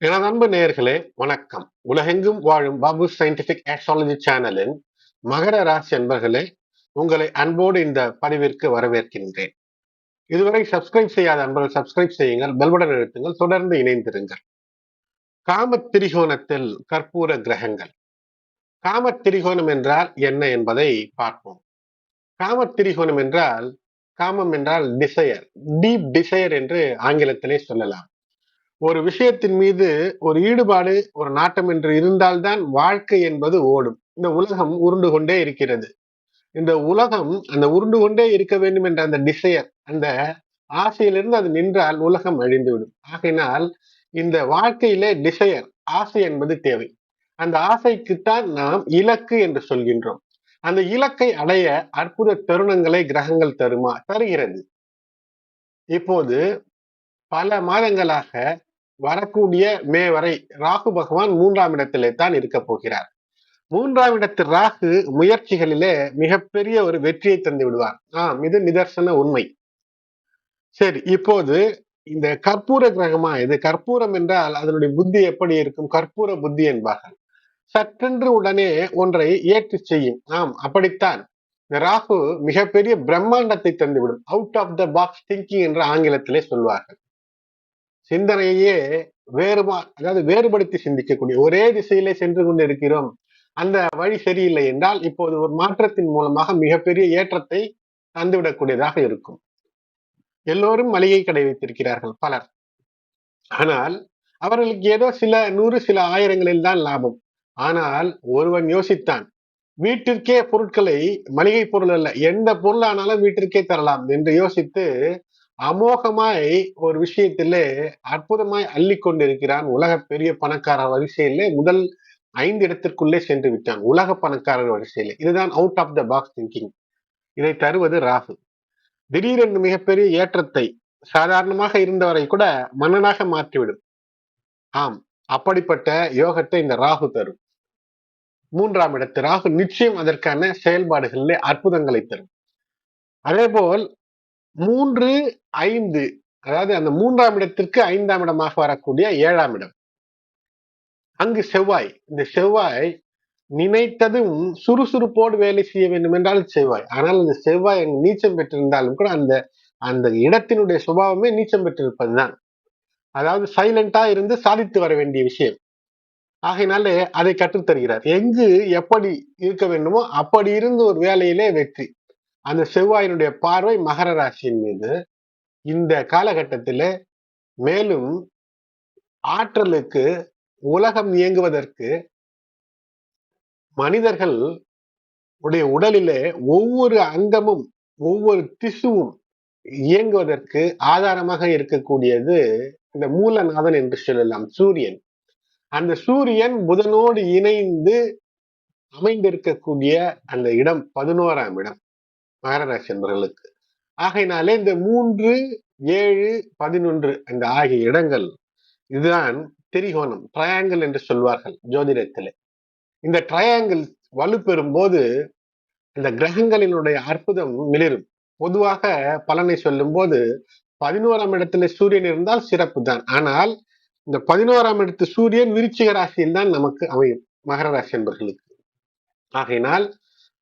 எனது அன்பு நேயர்களே வணக்கம். உலகெங்கும் வாழும் பாபு சயின்டிபிக் ஆஸ்ட்ராலஜி சேனலின் மகர ராசி அன்பர்களே உங்களை அன்போடு இந்த பதிவிற்கு வரவேற்கின்றேன். இதுவரை சப்ஸ்கிரைப் செய்யாத அன்பர்கள் சப்ஸ்கிரைப் செய்யுங்கள் பெல்படன் எழுத்துங்கள் தொடர்ந்து இணைந்திருங்கள். காம திரிகோணத்தில் கற்பூர கிரகங்கள். காம திரிகோணம் என்றால் என்ன என்பதை பார்ப்போம். காம திரிகோணம் என்றால் காமம் என்றால் டிசையர் டீப் டிசையர் என்று ஆங்கிலத்திலே சொல்லலாம். ஒரு விஷயத்தின் மீது ஒரு ஈடுபாடு ஒரு நாட்டம் என்று இருந்தால்தான் வாழ்க்கை என்பது ஓடும். இந்த உலகம் உருண்டு கொண்டே இருக்கிறது. இந்த உலகம் அந்த உருண்டு கொண்டே இருக்க வேண்டும் என்ற அந்த டிசையர் அந்த ஆசையிலிருந்து அது நின்றால் உலகம் அழிந்துவிடும். ஆகையினால் இந்த வாழ்க்கையிலே டிசையர் ஆசை என்பது தேவை. அந்த ஆசைக்குத்தான் நாம் இலக்கு என்று சொல்கின்றோம். அந்த இலக்கை அடைய அற்புத தருணங்களை கிரகங்கள் தருமா தருகிறது. இப்போது பல மாதங்களாக வரக்கூடிய மே வரை ராகு பகவான் மூன்றாம் இடத்திலே தான் இருக்க போகிறார். மூன்றாம் இடத்து ராகு முயற்சிகளிலே மிகப்பெரிய ஒரு வெற்றியை தந்து விடுவார். ஆம் இது நிதர்சன உண்மை. சரி இப்போது இந்த கற்பூர கிரகமா இது? கற்பூரம் என்றால் அதனுடைய புத்தி எப்படி இருக்கும்? கற்பூர புத்தி என்பார்கள். சற்றென்று உடனே ஒன்றை ஏற்று செய்யும். ஆம் அப்படித்தான். இந்த ராகு மிகப்பெரிய பிரம்மாண்டத்தை தந்துவிடும் out of the box thinking என்று ஆங்கிலத்திலே சொல்வார்கள். சிந்தனையே வேறுபா அதாவது வேறுபடுத்தி சிந்திக்கக்கூடிய ஒரே திசையிலே சென்று கொண்டு இருக்கிறோம் அந்த வழி சரியில்லை என்றால் இப்போது ஒரு மாற்றத்தின் மூலமாக மிகப்பெரிய ஏற்றத்தை தந்துவிடக்கூடியதாக இருக்கும். எல்லோரும் மளிகை கடை வைத்திருக்கிறார்கள் பலர். ஆனால் அவர்களுக்கு ஏதோ சில நூறு சில ஆயிரங்களில் தான் லாபம். ஆனால் ஒருவன் யோசித்தான் வீட்டிற்கே பொருட்களை மளிகை பொருள் அல்ல எந்த பொருளானாலும் வீட்டிற்கே தரலாம் என்று யோசித்து அமோகமாய் ஒரு விஷயத்திலே அற்புதமாய் அள்ளி கொண்டிருக்கிறான் உலக பெரிய பணக்காரர் வரிசையிலே. முதல் ஐந்து இடத்திற்குள்ளே சென்று விட்டான் உலக பணக்காரர் வரிசையில. இதுதான் out of the box thinking இதை தருவது ராகு. திடீரென்று மிகப்பெரிய ஏற்றத்தை சாதாரணமாக இருந்தவரை கூட மன்னனாக மாற்றிவிடும். ஆம் அப்படிப்பட்ட யோகத்தை இந்த ராகு தரும். மூன்றாம் இடத்து ராகு நிச்சயம் அதற்கான செயல்பாடுகளிலே அற்புதங்களை தரும். அதே போல் மூன்று ஐந்து அதாவது அந்த மூன்றாம் இடத்திற்கு ஐந்தாம் இடமாக வரக்கூடிய ஏழாம் இடம். அங்கு செவ்வாய் இந்த செவ்வாய் நினைத்ததும் சுறுசுறுப்போடு வேலை செய்ய வேண்டும் என்றால் செவ்வாய். ஆனால் அந்த செவ்வாய் அங்கு நீச்சம் பெற்றிருந்தாலும் கூட அந்த அந்த இடத்தினுடைய சுபாவமே நீச்சம் பெற்றிருப்பதுதான். அதாவது சைலண்டா இருந்து சாதித்து வர வேண்டிய விஷயம். ஆகையினாலே அதை கற்றுத்தருகிறார் எங்கு எப்படி இருக்க வேண்டுமோ அப்படி இருந்து ஒரு வேலையிலே வெற்றி. அந்த செவ்வாயினுடைய பார்வை மகர ராசியின் மீது. இந்த காலகட்டத்தில் மேலும் ஆற்றலுக்கு உலகம் இயங்குவதற்கு மனிதர்கள் உடைய உடலிலே ஒவ்வொரு அங்கமும் ஒவ்வொரு திசுவும் இயங்குவதற்கு ஆதாரமாக இருக்கக்கூடியது இந்த மூலநாதன் என்று சொல்லலாம் சூரியன். அந்த சூரியன் புதனோடு இணைந்து அமைந்திருக்கக்கூடிய அந்த இடம் பதினோராம் இடம். மகர ராசி ஆகையினாலே இந்த மூன்று ஏழு பதினொன்று அந்த ஆகிய இடங்கள் இதுதான் திரிகோணம் ட்ரையாங்கிள் என்று சொல்வார்கள் ஜோதிடத்திலே. இந்த ட்ரையாங்கிள் வலுப்பெறும் போது இந்த கிரகங்களினுடைய அற்புதம் மிளிரும் பொதுவாக பலனை சொல்லும் போது பதினோராம் இடத்துல சூரியன் இருந்தால் சிறப்பு தான். ஆனால் இந்த பதினோராம் இடத்து சூரியன் விருச்சிக ராசியில் தான் நமக்கு அமையும் மகர ராசி என்பவர்களுக்கு ஆகையினால்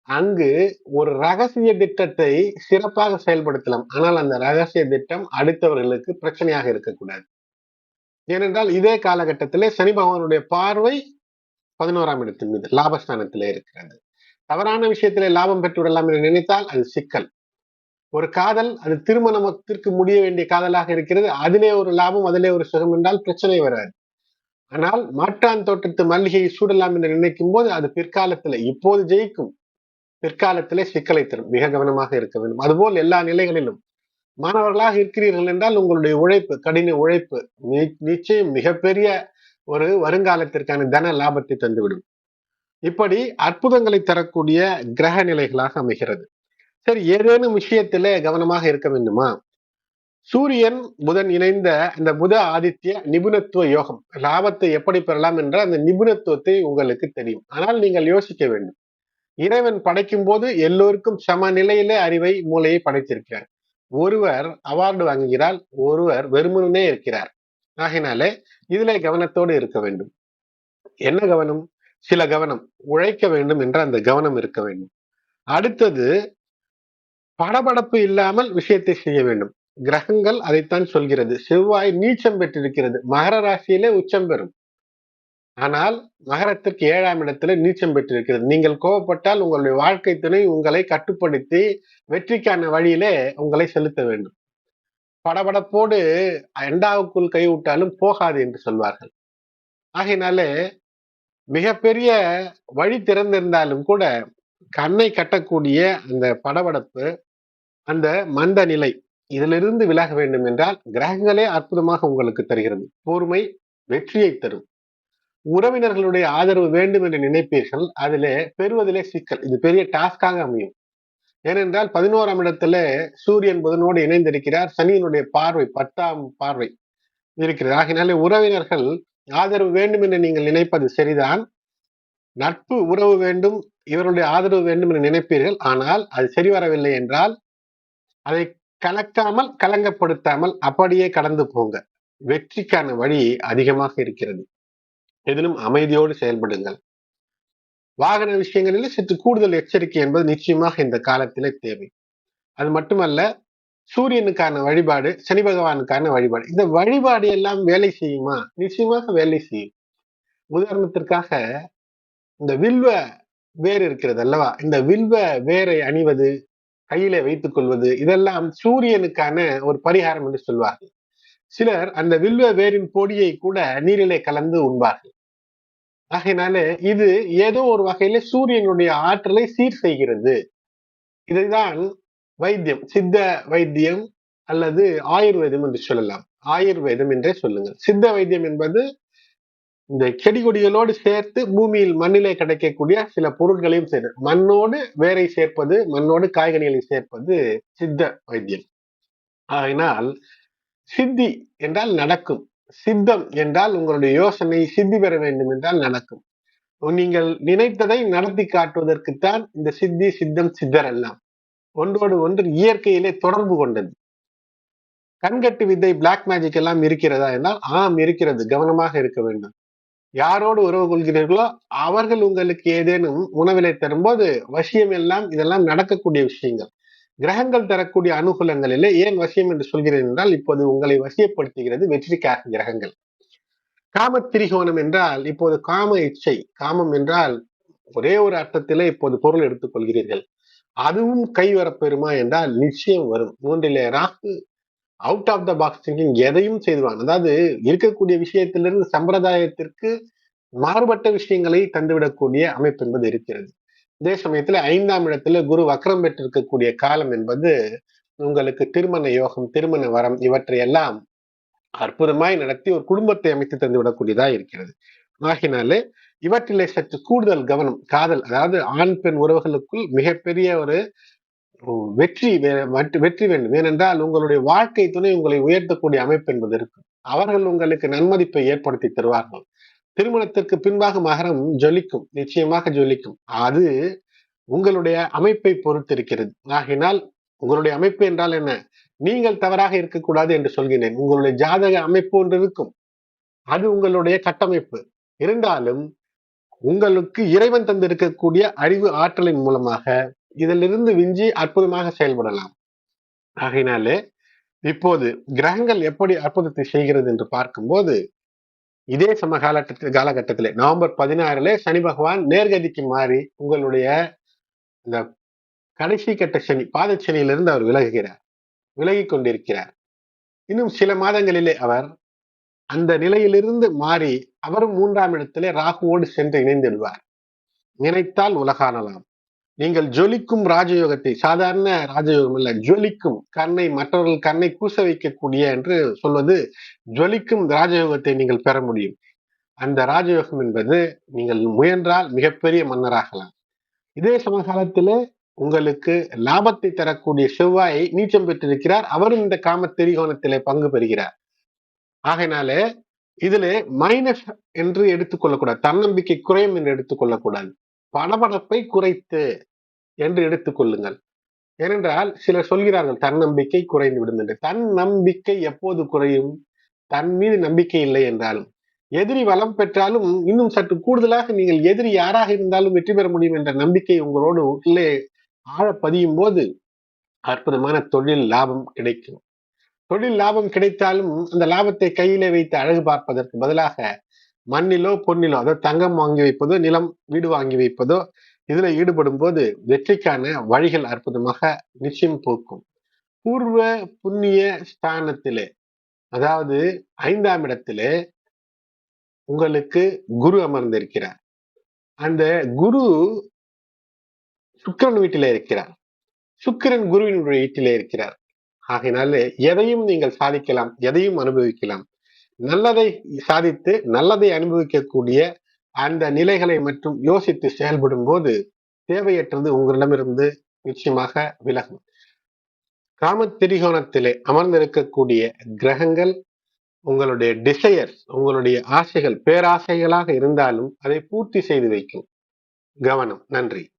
அங்கு ஒரு ரகசிய திட்டத்தை சிறப்பாக செயல்படுத்தலாம். ஆனால் அந்த ரகசிய திட்டம் அடுத்தவர்களுக்கு பிரச்சனையாக இருக்கக்கூடாது. ஏனென்றால் இதே காலகட்டத்திலே சனி பகவானுடைய பார்வை பதினோராம் இடத்தின் மீது லாபஸ்தானத்திலே இருக்கிறது. தவறான விஷயத்திலே லாபம் பெற்றுவிடலாம் என்று நினைத்தால் அது சிக்கல். ஒரு காதல் அது திருமணத்திற்கு முடிய வேண்டிய காதலாக இருக்கிறது. அதிலே ஒரு லாபம் அதிலே ஒரு சுகம் என்றால் பிரச்சனை வராது. ஆனால் மாற்றான் தோட்டத்து மல்லிகையை சூடலாம் என்று நினைக்கும் போது அது பிற்காலத்துல இப்போது ஜெயிக்கும். பிற்காலத்திலே சிக்கலை தரும். மிக கவனமாக இருக்க வேண்டும். அதுபோல் எல்லா நிலைகளிலும் மாணவர்களாக இருக்கிறீர்கள் என்றால் உங்களுடைய உழைப்பு கடின உழைப்பு நிச்சயம் மிகப்பெரிய ஒரு வருங்காலத்திற்கான தன லாபத்தை தந்துவிடும். இப்படி அற்புதங்களை தரக்கூடிய கிரக நிலைகளாக அமைகிறது. சரி ஏதேனும் விஷயத்திலே கவனமாக இருக்க வேண்டுமா? சூரியன் புதன் இணைந்த இந்த புத ஆதித்ய நிபுணத்துவ யோகம். லாபத்தை எப்படி பெறலாம் என்ற அந்த நிபுணத்துவத்தை உங்களுக்கு தெரியும். ஆனால் நீங்கள் யோசிக்க வேண்டும். இறைவன் படைக்கும் போது எல்லோருக்கும் சம நிலையிலே அறிவை மூளையை படைத்திருக்கிறார். ஒருவர் அவார்டு வாங்குகிறார் ஒருவர் வெறுமனே இருக்கிறார். ஆகினாலே இதிலே கவனத்தோடு இருக்க வேண்டும். என்ன கவனம்? சில கவனம். உழைக்க வேண்டும் என்ற அந்த கவனம் இருக்க வேண்டும். அடுத்தது படபடப்பு இல்லாமல் விஷயத்தை செய்ய வேண்டும். கிரகங்கள் அதைத்தான் சொல்கிறது. செவ்வாய் நீச்சம் பெற்றிருக்கிறது. மகர ராசியிலே உச்சம் பெறும். ஆனால் மகரத்திற்கு ஏழாம் இடத்துல நீச்சம் பெற்றிருக்கிறது. நீங்கள் கோபப்பட்டால் உங்களுடைய வாழ்க்கை துணை உங்களை கட்டுப்படுத்தி வெற்றிக்கான வழியிலே உங்களை செலுத்த வேண்டும். படபடப்போடு எண்டாவுக்குள் கைவிட்டாலும் போகாது என்று சொல்வார்கள். ஆகையினாலே மிகப்பெரிய வழி திறந்திருந்தாலும் கூட கண்ணை கட்டக்கூடிய அந்த படபடப்பு அந்த மந்த நிலை இதிலிருந்து விலக வேண்டும் என்றால் கிரகங்களே அற்புதமாக உங்களுக்கு தருகிறது. பொறுமை வெற்றியை தரும். உறவினர்களுடைய ஆதரவு வேண்டும் என்று நினைப்பீர்கள். அதிலே பெறுவதிலே சிக்கல். இது பெரிய டாஸ்காக அமையும். ஏனென்றால் பதினோராம் இடத்துல சூரியன் புதனோடு இணைந்திருக்கிறார். சனியினுடைய பார்வை பத்தாம் பார்வை இருக்கிறது. ஆகினாலே உறவினர்கள் ஆதரவு வேண்டும் என்று நீங்கள் நினைப்பது சரிதான். நட்பு உறவு வேண்டும். இவருடைய ஆதரவு வேண்டும் என்று நினைப்பீர்கள். ஆனால் அது சரி வரவில்லை என்றால் அதை கலக்காமல் கலங்கப்படுத்தாமல் அப்படியே கடந்து போங்க. வெற்றிக்கான வழி அதிகமாக இருக்கிறது. எதிலும் அமைதியோடு செயல்படுங்கள். வாகன விஷயங்களில் சற்று கூடுதல் எச்சரிக்கை என்பது நிச்சயமாக இந்த காலத்திலே தேவை. அது மட்டுமல்ல சூரியனுக்கான வழிபாடு சனி பகவானுக்கான வழிபாடு இந்த வழிபாடு எல்லாம் வேலை செய்யுமா? நிச்சயமாக வேலை செய்யும். உதாரணத்திற்காக இந்த வில்வ வேர் இருக்கிறது அல்லவா? இந்த வில்வ வேரை அணிவது கையில வைத்துக் கொள்வது இதெல்லாம் சூரியனுக்கான ஒரு பரிகாரம் என்று சொல்வார்கள். சிலர் அந்த வில்வ வேரின் பொடியை கூட நீரிலே கலந்து உண்பார்கள். ஆகையினால இது ஏதோ ஒரு வகையில சூரியனுடைய ஆற்றலை சீர் செய்கிறது. இதைதான் வைத்தியம் சித்த வைத்தியம் அல்லது ஆயுர்வேதம் என்று சொல்லலாம். ஆயுர்வேதம் என்றே சொல்லுங்கள். சித்த வைத்தியம் என்பது இந்த செடி கொடிகளோடு சேர்த்து பூமியில் மண்ணிலே கிடைக்கக்கூடிய சில பொருட்களையும் சேர்த்து மண்ணோடு வேரை சேர்ப்பது மண்ணோடு காய்கனிகளை சேர்ப்பது சித்த வைத்தியம். அதனால் சித்தி என்றால் நடக்கும். சித்தம் என்றால் உங்களுடைய யோசனை சித்தி பெற வேண்டும் என்றால் நடக்கும். நீங்கள் நினைத்ததை நடத்தி காட்டுவதற்குத்தான் இந்த சித்தி சித்தம் சித்தர் எல்லாம் ஒன்றோடு ஒன்று இயற்கையிலே தொடர்பு கொண்டது. கண்கட்டு வித்தை பிளாக் மேஜிக் எல்லாம் இருக்கிறதா என்றால் ஆம் இருக்கிறது. கவனமாக இருக்க வேண்டும். யாரோடு உறவு கொள்கிறீர்களோ அவர்கள் உங்களுக்கு ஏதேனும் உணவிலை தரும்போது வசியம் எல்லாம் இதெல்லாம் நடக்கக்கூடிய விஷயங்கள். கிரகங்கள் தரக்கூடிய அனுகூலங்களிலே ஏன் வசியம் என்று சொல்கிறேன் என்றால் இப்போது உங்களை வசியப்படுத்துகிறது வெற்றிக்காக கிரகங்கள். காம திரிகோணம் என்றால் இப்போது காம இச்சை. காமம் என்றால் ஒரே ஒரு அர்த்தத்திலே இப்போது பொருள் எடுத்துக் கொள்கிறீர்கள் அதுவும் கை வரப்பெறுமா என்றால் நிச்சயம் வரும். மூன்றிலே Rahu out of the box thinking எதையும் செய்துவான். அதாவது இருக்கக்கூடிய விஷயத்திலிருந்து சம்பிரதாயத்திற்கு மாறுபட்ட விஷயங்களை தந்துவிடக்கூடிய அமைப்பு என்பது இருக்கிறது. அதே சமயத்துல ஐந்தாம் இடத்துல குரு வக்ரம் பெற்றிருக்கக்கூடிய காலம் என்பது உங்களுக்கு திருமண யோகம் திருமண வரம் இவற்றை எல்லாம் அற்புதமாய் நடத்தி ஒரு குடும்பத்தை அமைத்து தந்துவிடக்கூடியதா இருக்கிறது. ஆகினாலே இவற்றிலே சற்று கூடுதல் கவனம் காதல் அதாவது ஆண் பெண் உறவுகளுக்குள் மிகப்பெரிய ஒரு வெற்றி வெற்றி வேண்டும். ஏனென்றால் உங்களுடைய வாழ்க்கை துணை உங்களை உயர்த்தக்கூடிய அமைப்பு என்பது இருக்கும். அவர்கள் உங்களுக்கு நன்மதிப்பை ஏற்படுத்தி தருவார்கள். திருமணத்திற்கு பின்பாக மகரம் ஜொலிக்கும் நிச்சயமாக ஜொலிக்கும். அது உங்களுடைய அமைப்பை பொறுத்திருக்கிறது. ஆகினால் உங்களுடைய அமைப்பு என்றால் என்ன? நீங்கள் தவறாக இருக்கக்கூடாது என்று சொல்கிறேன். உங்களுடைய ஜாதக அமைப்பு ஒன்று இருக்கும். அது உங்களுடைய கட்டமைப்பு. இருந்தாலும் உங்களுக்கு இறைவன் தந்திருக்கக்கூடிய அறிவு ஆற்றலின் மூலமாக இதிலிருந்து விஞ்சி அற்புதமாக செயல்படலாம். ஆகையினாலே இப்போது கிரகங்கள் எப்படி அற்புதத்தை செய்கிறது என்று பார்க்கும்போது இதே சம காலகட்டத்தில் காலகட்டத்திலே. நவம்பர் பதினாறுல சனி பகவான் நேர்கதிக்கு மாறி உங்களுடைய இந்த கடைசி கட்ட சனி பாதச்சனியிலிருந்து அவர் விலகுகிறார். விலகி கொண்டிருக்கிறார். இன்னும் சில மாதங்களிலே அவர் அந்த நிலையிலிருந்து மாறி அவரும் மூன்றாம் இடத்திலே ராகுவோடு சென்று இணைந்திடுவார். நினைத்தால் உலகானலாம். நீங்கள் ஜொலிக்கும் ராஜயோகத்தை சாதாரண ராஜயோகம் இல்ல ஜொலிக்கும் கண்ணை மற்றவர்கள் கண்ணை கூச வைக்கக்கூடிய என்று சொல்வது ஜொலிக்கும் ராஜயோகத்தை நீங்கள் பெற முடியும். அந்த ராஜயோகம் என்பது நீங்கள் முயன்றால் மிகப்பெரிய மன்னராகலாம். இதே சமகாலத்திலே உங்களுக்கு லாபத்தை தரக்கூடிய செவ்வாயை நீச்சம் பெற்றிருக்கிறார். அவரும் இந்த காம திரிகோணத்திலே பங்கு பெறுகிறார். ஆகையினாலே இதுல மைனஸ் என்று எடுத்துக்கொள்ளக்கூடாது. தன்னம்பிக்கை குறையும் என்று எடுத்துக்கொள்ளக்கூடாது. படபடப்பை குறைத்து என்று எடுத்துக்கொள்ளுங்கள் ஏனென்றால் சிலர் சொல்கிறார்கள் தன்னம்பிக்கை குறைந்து விடும் என்று. தன்னம்பிக்கை எப்போது குறையும்? தன் மீது நம்பிக்கை இல்லை என்றாலும். எதிரி வளம் பெற்றாலும் இன்னும் சற்று கூடுதலாக நீங்கள் எதிரி யாராக இருந்தாலும் வெற்றி பெற முடியும் என்ற நம்பிக்கை உங்களோடு உள்ளே ஆழ பதியும் போது அற்புதமான தொழில் லாபம் கிடைக்கும். தொழில் லாபம் கிடைத்தாலும் அந்த லாபத்தை கையிலே வைத்து அழகு பார்ப்பதற்கு பதிலாக மண்ணிலோ பொன்னிலோ அதாவது தங்கம் வாங்கி வைப்பதோ நிலம் வீடு வாங்கி வைப்பதோ இதுல ஈடுபடும் போது வெற்றிக்கான வழிகள் அற்புதமாக நிச்சயம் போக்கும். பூர்வ புண்ணிய ஸ்தானத்திலே அதாவது ஐந்தாம் இடத்திலே உங்களுக்கு குரு அமர்ந்திருக்கிறார். அந்த குரு சுக்கிரன் வீட்டிலே இருக்கிறார். சுக்கிரன் குருவினுடைய வீட்டிலே இருக்கிறார். ஆகையினால எதையும் நீங்கள் சாதிக்கலாம் எதையும் அனுபவிக்கலாம். நல்லதை சாதித்து நல்லதை அனுபவிக்கக்கூடிய அந்த நிலைகளை மட்டும் யோசித்து செயல்படும் போது தேவையற்றது உங்களிடமிருந்து நிச்சயமாக விலகும். காம திரிகோணத்திலே அமர்ந்திருக்கக்கூடிய கிரகங்கள் உங்களுடைய டிசையர்ஸ் உங்களுடைய ஆசைகள் பேராசைகளாக இருந்தாலும் அதை பூர்த்தி செய்து வைக்கும். கவனம். நன்றி.